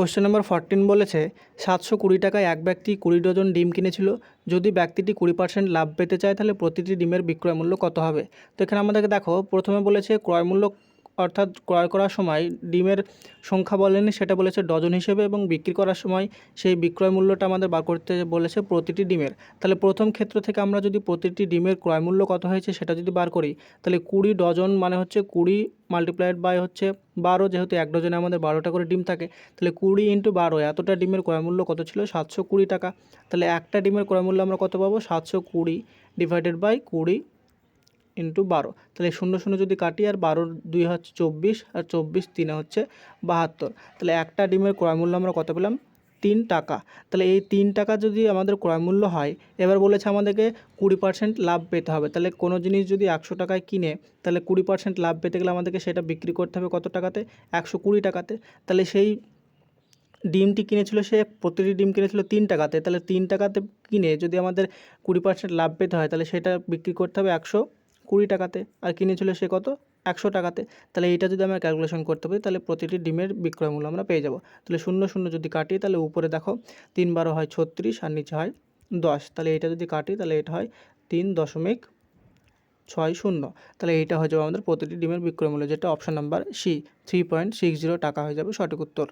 Question number fourteen বলেছে, সাতশো কুড়ি টাকায় এক ব্যক্তি কুড়ি ডজন ডিম কিনেছিল, যদি ব্যক্তিটি কুড়ি পার্সেন্ট লাভ পেতে চায়, তাহলে প্রতিটি ডিমের বিক্রয় মূল্য কত হবে? তো এখানে আমাদেরকে দেখো, প্রথমে বলেছে ক্রয় মূল্য অর্থাৎ ক্রয় করার সময় ডিমের সংখ্যা বলেনি, সেটা বলেছে ডজন হিসেবে এবং বিক্রি করার সময় সেই বিক্রয় মূল্যটা আমাদের বার করতে বলেছে প্রতিটি ডিমের। তাহলে প্রথম ক্ষেত্র থেকে আমরা যদি প্রতিটি ডিমের ক্রয় মূল্য কত হয়েছে সেটা যদি বার করি, তাহলে কুড়ি ডজন মানে হচ্ছে কুড়ি মাল্টিপ্লাইড বাই হচ্ছে বারো, যেহেতু এক ডজনে আমাদের বারোটা করে ডিম থাকে, তাহলে কুড়ি ইন্টু বারো, এতটা ডিমের ক্রয় মূল্য কত ছিল? সাতশো কুড়ি টাকা। তাহলে একটা ডিমের ক্রয় মূল্য আমরা কত পাবো? সাতশো কুড়ি ডিভাইডেড বাই কুড়ি ইন্টু বারো। তাহলে শূন্য শূন্য যদি কাটি আর বারোর দুই হচ্ছে চব্বিশ, আর চব্বিশ তিনে হচ্ছে বাহাত্তর। তাহলে একটা ডিমের ক্রয় মূল্য আমরা কত পেলাম? তিন টাকা। তাহলে এই তিন টাকা যদি আমাদের ক্রয় মূল্য হয়, এবার বলেছে আমাদেরকে কুড়ি পার্সেন্ট লাভ পেতে হবে। তাহলে কোনো জিনিস যদি একশো টাকায় কিনে, তাহলে কুড়ি পার্সেন্ট লাভ পেতে গেলে আমাদেরকে সেটা বিক্রি করতে হবে কত টাকাতে? একশো কুড়ি টাকাতে। তাহলে সেই ডিমটি কিনেছিল সে, প্রতিটি ডিম কিনেছিল তিন টাকাতে। তাহলে তিন টাকাতে কিনে যদি আমাদের কুড়ি পার্সেন্ট লাভ পেতে হয়, তাহলে সেটা বিক্রি করতে হবে একশো কুড়ি টাকাতে আর কিনেছিল সে কত? একশো টাকাতে। তাহলে এইটা যদি আমরা ক্যালকুলেশন করতে পারি, তাহলে প্রতিটি ডিমের বিক্রয় মূল্য আমরা পেয়ে যাব। তাহলে শূন্য শূন্য যদি কাটি, তাহলে উপরে দেখো তিন বারো হয় ছত্রিশ আর নিচে হয় দশ। তাহলে এটা যদি কাটি, তাহলে এটা হয় তিন দশমিক ছয় শূন্য। তাহলে এইটা হয়ে যাবে আমাদের প্রতিটি ডিমের বিক্রয় মূল্য, যেটা option number C three point six zero টাকা হয়ে যাবে সঠিক উত্তর।